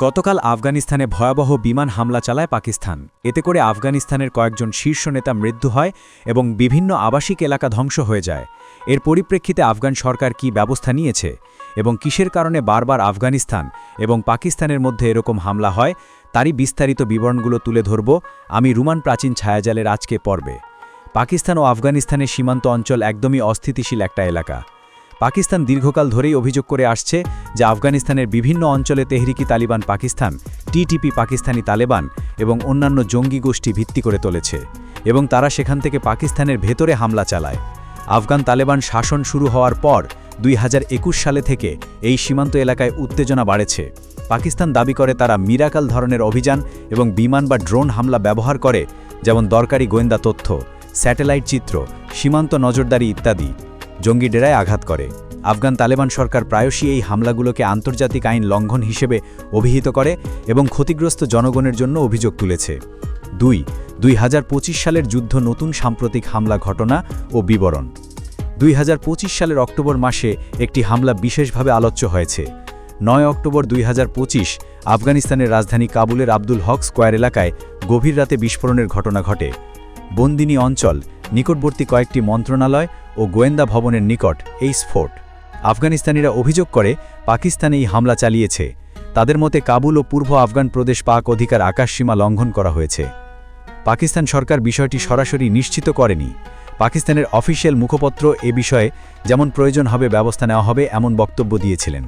গতকাল আফগানিস্তানে ভয়াবহ বিমান হামলা চালায় পাকিস্তান। এতে করে আফগানিস্তানের কয়েকজন শীর্ষ নেতা মৃত্যু হয় এবং বিভিন্ন আবাসিক এলাকা ধ্বংস হয়ে যায়। এর পরিপ্রেক্ষিতে আফগান সরকার কি ব্যবস্থা নিয়েছে এবং কিসের কারণে বারবার আফগানিস্তান এবং পাকিস্তানের মধ্যে এরকম হামলা হয়, তারই বিস্তারিত বিবরণগুলো তুলে ধরব আমি রুমান প্রাচীন ছায়াজালের আজকে পর্বে। পাকিস্তান ও আফগানিস্তানের সীমান্ত অঞ্চল একদমই অস্থিতিশীল একটা এলাকা। পাকিস্তান দীর্ঘকাল ধরেই অভিযোগ করে আসছে যে আফগানিস্তানের বিভিন্ন অঞ্চলে তেহরিকি তালিবান পাকিস্তান, টিটিপি পাকিস্তানি তালেবান এবং অন্যান্য জঙ্গি গোষ্ঠী ভিত্তি করে তুলেছে এবং তারা সেখান থেকে পাকিস্তানের ভেতরে হামলা চালায়। আফগান তালেবান শাসন শুরু হওয়ার পর দুই হাজার একুশ সালে থেকে এই সীমান্ত এলাকায় উত্তেজনা বাড়েছে। পাকিস্তান দাবি করে তারা মিরাকাল ধরনের অভিযান এবং বিমান বা ড্রোন হামলা ব্যবহার করে, যেমন দরকারি গোয়েন্দা তথ্য, স্যাটেলাইট চিত্র, সীমান্ত নজরদারি ইত্যাদি। জঙ্গি ডেরায় আঘাত করে। আফগান তালেবান সরকার প্রায়শই এই হামলাগুলোকে আন্তর্জাতিক আইন লঙ্ঘন হিসেবে অভিহিত করে এবং ক্ষতিগ্রস্ত জনগণের জন্য অভিযোগ তুলেছে। দুই দুই সালের যুদ্ধ নতুন সাম্প্রতিক হামলা ঘটনা ও বিবরণ। দুই হাজার পঁচিশ সালের অক্টোবর মাসে একটি হামলা বিশেষভাবে আলোচ্য হয়েছে। নয় অক্টোবর দুই হাজার পঁচিশ, আফগানিস্তানের রাজধানী কাবুলের আব্দুল হক স্কোয়ার এলাকায় গভীর রাতে বিস্ফোরণের ঘটনা ঘটে। বন্দিনী অঞ্চল নিকটবর্তী কয়েকটি মন্ত্রণালয় ও গোয়েন্দা ভবনের নিকট এই স্ফোট আফগানিস্তানিরা অভিযোগ করে পাকিস্তানে এই হামলা চালিয়েছে। তাদের মতে কাবুল ও পূর্ব আফগান প্রদেশ পাক অধিকার আকাশসীমা লঙ্ঘন করা হয়েছে। পাকিস্তান সরকার বিষয়টি সরাসরি নিশ্চিত করেনি। পাকিস্তানের অফিসিয়াল মুখপত্র এ বিষয়ে যেমন প্রয়োজন হবে ব্যবস্থা নেওয়া হবে, এমন বক্তব্য দিয়েছিলেন।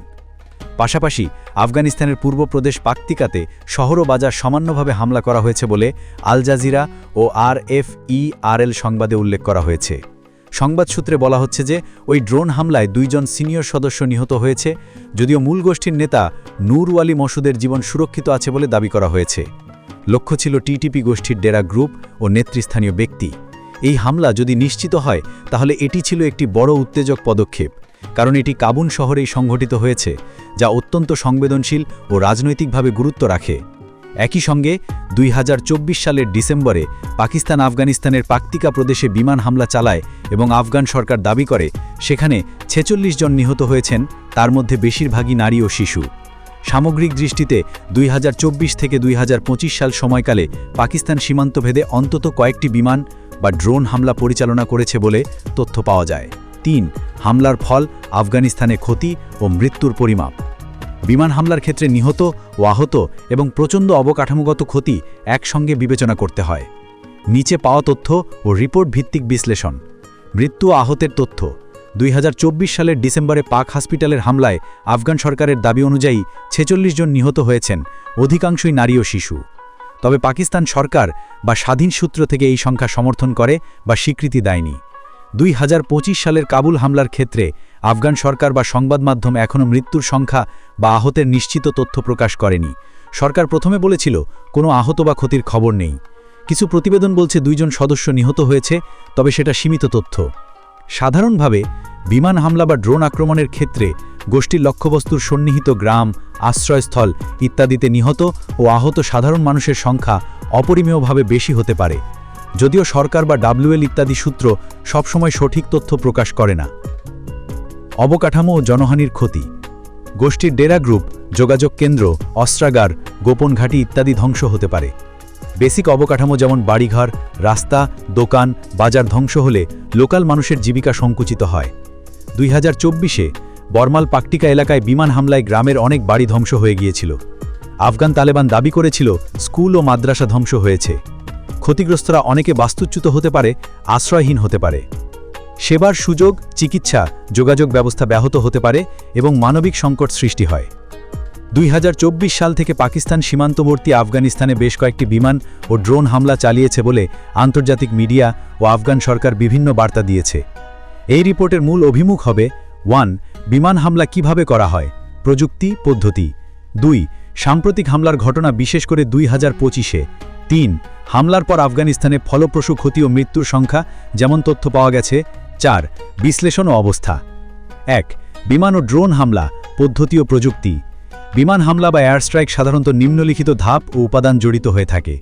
পাশাপাশি আফগানিস্তানের পূর্ব প্রদেশ পাক্তিকাতে শহর ও বাজার সমান্যভাবে হামলা করা হয়েছে বলে আল জাজিরা ও আর এফ ই আর এল সংবাদে উল্লেখ করা হয়েছে। সংবাদ সূত্রে বলা হচ্ছে যে, ওই ড্রোন হামলায় দুইজন সিনিয়র সদস্য নিহত হয়েছে, যদিও মূল গোষ্ঠীর নেতা নূর ওয়ালি মসুদের জীবন সুরক্ষিত আছে বলে দাবি করা হয়েছে। লক্ষ্য ছিল টিটিপি গোষ্ঠীর ডেরা গ্রুপ ও নেতৃস্থানীয় ব্যক্তি। এই হামলা যদি নিশ্চিত হয়, তাহলে এটি ছিল একটি বড় উত্তেজক পদক্ষেপ। কারণ এটি কাবুন শহরেই সংঘটিত হয়েছে, যা অত্যন্ত সংবেদনশীল ও রাজনৈতিকভাবে গুরুত্ব রাখে। একই সঙ্গে, দুই হাজার চব্বিশ সালের ডিসেম্বরে পাকিস্তান আফগানিস্তানের পাক্তিকা প্রদেশে বিমান হামলা চালায় এবং আফগান সরকার দাবি করে, সেখানে ছেচল্লিশ জন নিহত হয়েছেন, তার মধ্যে বেশিরভাগই নারী ও শিশু। সামগ্রিক দৃষ্টিতে, দুই হাজার চব্বিশ থেকে দুই হাজার পঁচিশ সাল সময়কালে পাকিস্তান সীমান্তভেদে অন্তত কয়েকটি বিমান বা ড্রোন হামলা পরিচালনা করেছে বলে তথ্য পাওয়া যায়। তিন, হামলার ফল, আফগানিস্তানে ক্ষতি ও মৃত্যুর পরিমাপ। বিমান হামলার ক্ষেত্রে নিহত ও আহত এবং প্রচণ্ড অবকাঠামোগত ক্ষতি একসঙ্গে বিবেচনা করতে হয়। নিচে পাওয়া তথ্য ও রিপোর্ট ভিত্তিক বিশ্লেষণ। মৃত্যু আহতের তথ্য। দুই হাজার চব্বিশ সালের ডিসেম্বরে পাক হসপিটালের হামলায় আফগান সরকারের দাবি অনুযায়ী ছেচল্লিশ জন নিহত হয়েছেন, অধিকাংশই নারী ও শিশু। তবে পাকিস্তান সরকার বা স্বাধীন সূত্র থেকে এই সংখ্যা সমর্থন করে বা স্বীকৃতি দেয়নি। দুই হাজার পঁচিশ সালের কাবুল হামলার ক্ষেত্রে আফগান সরকার বা সংবাদ মাধ্যম এখনও মৃত্যুর সংখ্যা বা আহতের নিশ্চিত তথ্য প্রকাশ করেনি। সরকার প্রথমে বলেছিল, কোনো আহত বা ক্ষতির খবর নেই। কিছু প্রতিবেদন বলছে দুইজন সদস্য নিহত হয়েছে, তবে সেটা সীমিত তথ্য। সাধারণভাবে, বিমান হামলা বা ড্রোন আক্রমণের ক্ষেত্রে গোষ্ঠীর লক্ষ্যবস্তুর সন্নিহিত গ্রাম, আশ্রয়স্থল ইত্যাদিতে নিহত ও আহত সাধারণ মানুষের সংখ্যা অপরিমেয়ভাবে বেশি হতে পারে। যদিও সরকার বা ডাব্লিউএল ইত্যাদি সূত্র সবসময় সঠিক তথ্য প্রকাশ করে না। অবকাঠামো ও জনহানির ক্ষতি। গোষ্ঠীর ডেরা গ্রুপ, যোগাযোগ কেন্দ্র, অস্ত্রাগার, গোপন ঘাঁটি ইত্যাদি ধ্বংস হতে পারে। বেসিক অবকাঠামো যেমন বাড়িঘর, রাস্তা, দোকান, বাজার ধ্বংস হলে লোকাল মানুষের জীবিকা সংকুচিত হয়। দুই হাজার চব্বিশে বর্মাল পাকটিকা এলাকায় বিমান হামলায় গ্রামের অনেক বাড়ি ধ্বংস হয়ে গিয়েছিল। আফগান তালেবান দাবি করেছিল, স্কুল ও মাদ্রাসা ধ্বংস হয়েছে। ক্ষতিগ্রস্তরা অনেকে বাস্তুচ্যুত হতে পারে, আশ্রয়হীন হতে পারে। সেবার সুযোগ, চিকিৎসা, যোগাযোগ ব্যবস্থা ব্যাহত হতে পারে এবং মানবিক সংকট সৃষ্টি হয়। দুই হাজার চব্বিশ সাল থেকে পাকিস্তান সীমান্তবর্তী আফগানিস্তানে বেশ কয়েকটি বিমান ও ড্রোন হামলা চালিয়েছে বলে আন্তর্জাতিক মিডিয়া ও আফগান সরকার বিভিন্ন বার্তা দিয়েছে। এই রিপোর্টের মূল অভিমুখ হবে, ওয়ান, বিমান হামলা কীভাবে করা হয়? প্রযুক্তি, পদ্ধতি। দুই, সাম্প্রতিক হামলার ঘটনা বিশেষ করে দুই হাজার পঁচিশে। তিন হামলার পর আফগানিস্তানে ফলপ্রসূ ক্ষতি ও মৃত্যুর সংখ্যা যেমন তথ্য পাওয়া গেছে, চার, বিশ্লেষণ ও অবস্থা। এক, বিমান ও ড্রোন হামলা, পদ্ধতি ও প্রযুক্তি। বিমান হামলা বা এয়ার স্ট্রাইক সাধারণত নিম্নলিখিত ধাপ ও উপাদান জড়িত হয়ে থাকে।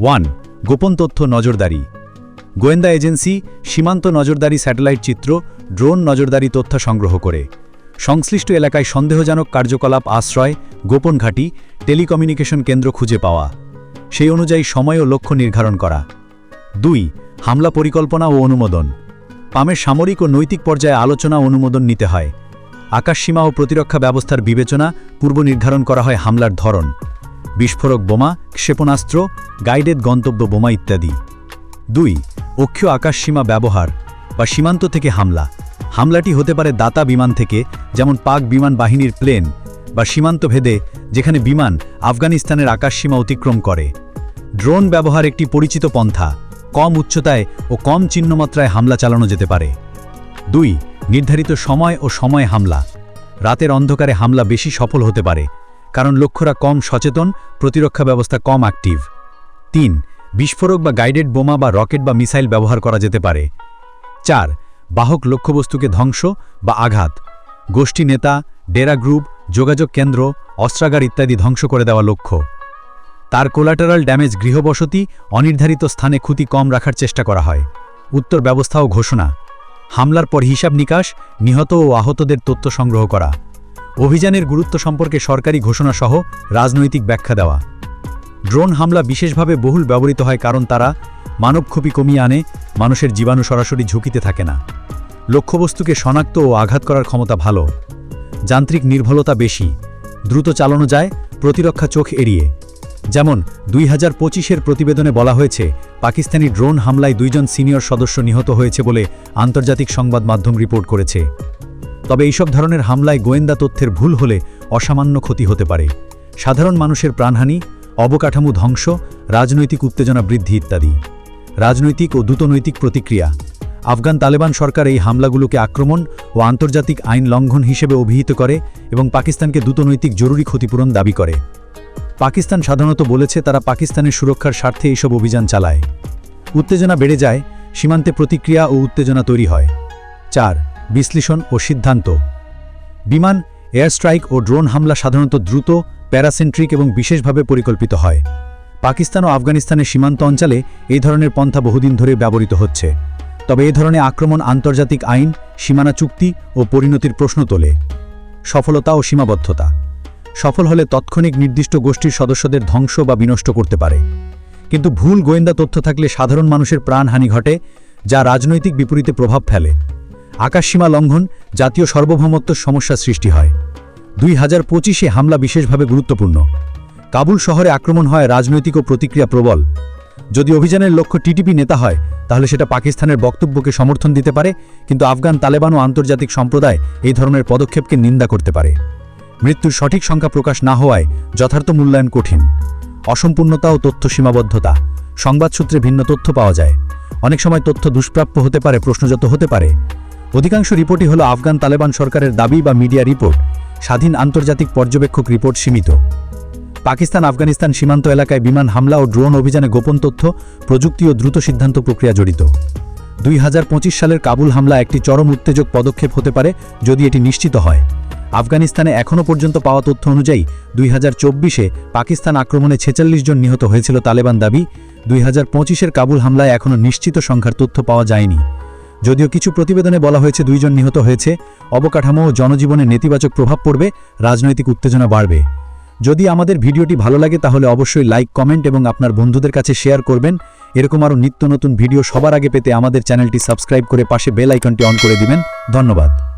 ওয়ান, গোপন তথ্য নজরদারি। গোয়েন্দা এজেন্সি সীমান্ত নজরদারি স্যাটেলাইট চিত্র, ড্রোন নজরদারি তথ্য সংগ্রহ করে। সংশ্লিষ্ট এলাকায় সন্দেহজনক কার্যকলাপ আশ্রয়, গোপন ঘাঁটি, টেলিকমিউনিকেশন কেন্দ্র খুঁজে পাওয়া। সেই অনুযায়ী সময় ও লক্ষ্য নির্ধারণ করা। দুই, হামলা পরিকল্পনা ও অনুমোদন। পামের সামরিক ও নৈতিক পর্যায়ে আলোচনা অনুমোদন নিতে হয়। আকাশসীমা ও প্রতিরক্ষা ব্যবস্থার বিবেচনা পূর্ব নির্ধারণ করা হয় হামলার ধরন। বিস্ফোরক বোমা, ক্ষেপণাস্ত্র, গাইডেড গন্তব্য বোমা ইত্যাদি। দুই, অক্ষীয় আকাশসীমা ব্যবহার বা সীমান্ত থেকে হামলা। হামলাটি হতে পারে দাতা বিমান থেকে, যেমন পাক বিমান বাহিনীর প্লেন বা সীমান্ত ভেদে, যেখানে বিমান আফগানিস্তানের আকাশসীমা অতিক্রম করে। ড্রোন ব্যবহার একটি পরিচিত পন্থা, কম উচ্চতায় ও কম চিহ্নমাত্রায় হামলা চালানো যেতে পারে। দুই, নির্ধারিত সময় ও সময় হামলা। রাতের অন্ধকারে হামলা বেশি সফল হতে পারে, কারণ লক্ষ্যরা কম সচেতন, প্রতিরক্ষা ব্যবস্থা কম অ্যাক্টিভ তিন, বিস্ফোরক বা গাইডেড বোমা বা রকেট বা মিসাইল ব্যবহার করা যেতে পারে। চার, বাহক লক্ষ্যবস্তুকে ধ্বংস বা আঘাত। গোষ্ঠী নেতা, ডেরা গ্রুপ, যোগাযোগ কেন্দ্র, অস্ত্রাগার ইত্যাদি ধ্বংস করে দেওয়া লক্ষ্য। তার কোলাটারাল ড্যামেজ গৃহবসতি, অনির্ধারিত স্থানে ক্ষতি কম রাখার চেষ্টা করা হয়। উত্তর ব্যবস্থা ও ঘোষণা। হামলার পর হিসাব নিকাশ, নিহত ও আহতদের তথ্য সংগ্রহ করা। অভিযানের গুরুত্ব সম্পর্কে সরকারি ঘোষণা সহ রাজনৈতিক ব্যাখ্যা দেওয়া। ড্রোন হামলা বিশেষভাবে বহুল ব্যবহৃত হয় কারণ তারা মানবক্ষোপি কমিয়ে আনে, মানুষের জীবাণু সরাসরি ঝুঁকিতে থাকে না। লক্ষ্যবস্তুকে শনাক্ত ও আঘাত করার ক্ষমতা ভালো। যান্ত্রিক নির্ভলতা বেশি। দ্রুত চালানো যায়, প্রতিরক্ষা চোখ এড়িয়ে। যেমন, দুই হাজার পঁচিশের প্রতিবেদনে বলা হয়েছে, পাকিস্তানি ড্রোন হামলায় দুইজন সিনিয়র সদস্য নিহত হয়েছে বলে আন্তর্জাতিক সংবাদ মাধ্যম রিপোর্ট করেছে। তবে এইসব ধরনের হামলায় গোয়েন্দা তথ্যের ভুল হলে অসামান্য ক্ষতি হতে পারে। সাধারণ মানুষের প্রাণহানি, অবকাঠামো ধ্বংস, রাজনৈতিক উত্তেজনা বৃদ্ধি ইত্যাদি। রাজনৈতিক ও দ্রুতনৈতিক প্রতিক্রিয়া। আফগান তালেবান সরকার এই হামলাগুলোকে আক্রমণ ও আন্তর্জাতিক আইন লঙ্ঘন হিসেবে অভিহিত করে এবং পাকিস্তানকে দ্রুতনৈতিক জরুরি ক্ষতিপূরণ দাবি করে। পাকিস্তান সাধারণত বলেছে তারা পাকিস্তানের সুরক্ষার স্বার্থে এইসব অভিযান চালায়। উত্তেজনা বেড়ে যায়, সীমান্তে প্রতিক্রিয়া ও উত্তেজনা তৈরি হয়। চার, বিশ্লেষণ ও সিদ্ধান্ত। বিমান এয়ার স্ট্রাইক ও ড্রোন হামলা সাধারণত দ্রুত, প্যারাসেন্ট্রিক এবং বিশেষভাবে পরিকল্পিত হয়। পাকিস্তান ও আফগানিস্তানের সীমান্ত অঞ্চলে এই ধরনের পন্থা বহুদিন ধরে ব্যবহৃত হচ্ছে। তবে এ ধরনের আক্রমণ আন্তর্জাতিক আইন, সীমানা চুক্তি ও পরিণতির প্রশ্ন তোলে। সফলতা ও সীমাবদ্ধতা। সফল হলে তৎক্ষণিক নির্দিষ্ট গোষ্ঠীর সদস্যদের ধ্বংস বা বিনষ্ট করতে পারে। কিন্তু ভুল গোয়েন্দা তথ্য থাকলে সাধারণ মানুষের প্রাণহানি ঘটে, যা রাজনৈতিক বিপরীতে প্রভাব ফেলে। আকাশসীমা লঙ্ঘন, জাতীয় সার্বভৌমত্ব সমস্যা সৃষ্টি হয়। দুই হাজার পঁচিশে হামলা বিশেষভাবে গুরুত্বপূর্ণ। কাবুল শহরে আক্রমণ হয় রাজনৈতিক ও প্রতিক্রিয়া প্রবল। যদি অভিযানের লক্ষ্য টিটিপি নেতা হয়, তাহলে সেটা পাকিস্তানের বক্তব্যকে সমর্থন দিতে পারে, কিন্তু আফগান তালেবান ও আন্তর্জাতিক সম্প্রদায় এই ধরনের পদক্ষেপকে নিন্দা করতে পারে। মৃত্যুর সঠিক সংখ্যা প্রকাশ না হওয়ায় যথার্থ মূল্যায়ন কঠিন। অসম্পূর্ণতা ও তথ্য সীমাবদ্ধতা। সংবাদ সূত্রে ভিন্ন তথ্য পাওয়া যায়। অনেক সময় তথ্য দুষ্প্রাপ্য হতে পারে প্রশ্নজত হতে পারে। অধিকাংশ রিপোর্টই হল আফগান তালেবান সরকারের দাবি বা মিডিয়া রিপোর্ট। স্বাধীন আন্তর্জাতিক পর্যবেক্ষক রিপোর্ট সীমিত। পাকিস্তান আফগানিস্তান সীমান্ত এলাকায় বিমান হামলা ও ড্রোন অভিযানে গোপন তথ্য, প্রযুক্তি ও দ্রুত সিদ্ধান্ত প্রক্রিয়া জড়িত। দুই হাজার পঁচিশ সালের কাবুল হামলা একটি চরম উত্তেজক পদক্ষেপ হতে পারে যদি এটি নিশ্চিত হয়। আফগানিস্তানে এখনও পর্যন্ত পাওয়া তথ্য অনুযায়ী দুই হাজার চব্বিশে পাকিস্তান আক্রমণে ছেচল্লিশ জন নিহত হয়েছিল তালেবান দাবি। দুই হাজার পঁচিশের কাবুল হামলায় এখনও নিশ্চিত সংখ্যার তথ্য পাওয়া যায়নি। যদিও কিছু প্রতিবেদনে বলা হয়েছে দুইজন নিহত হয়েছে, অবকাঠামো ও জনজীবনে নেতিবাচক প্রভাব পড়বে, রাজনৈতিক উত্তেজনা বাড়বে। যদি আমাদের ভিডিওটি ভালো লাগে তাহলে অবশ্যই লাইক, কমেন্ট এবং আপনার বন্ধুদের কাছে শেয়ার করবেন। এরকম আরও নিত্য নতুন ভিডিও সবার আগে পেতে আমাদের চ্যানেলটি সাবস্ক্রাইব করে পাশে বেল আইকনটি অন করে দিবেন। ধন্যবাদ।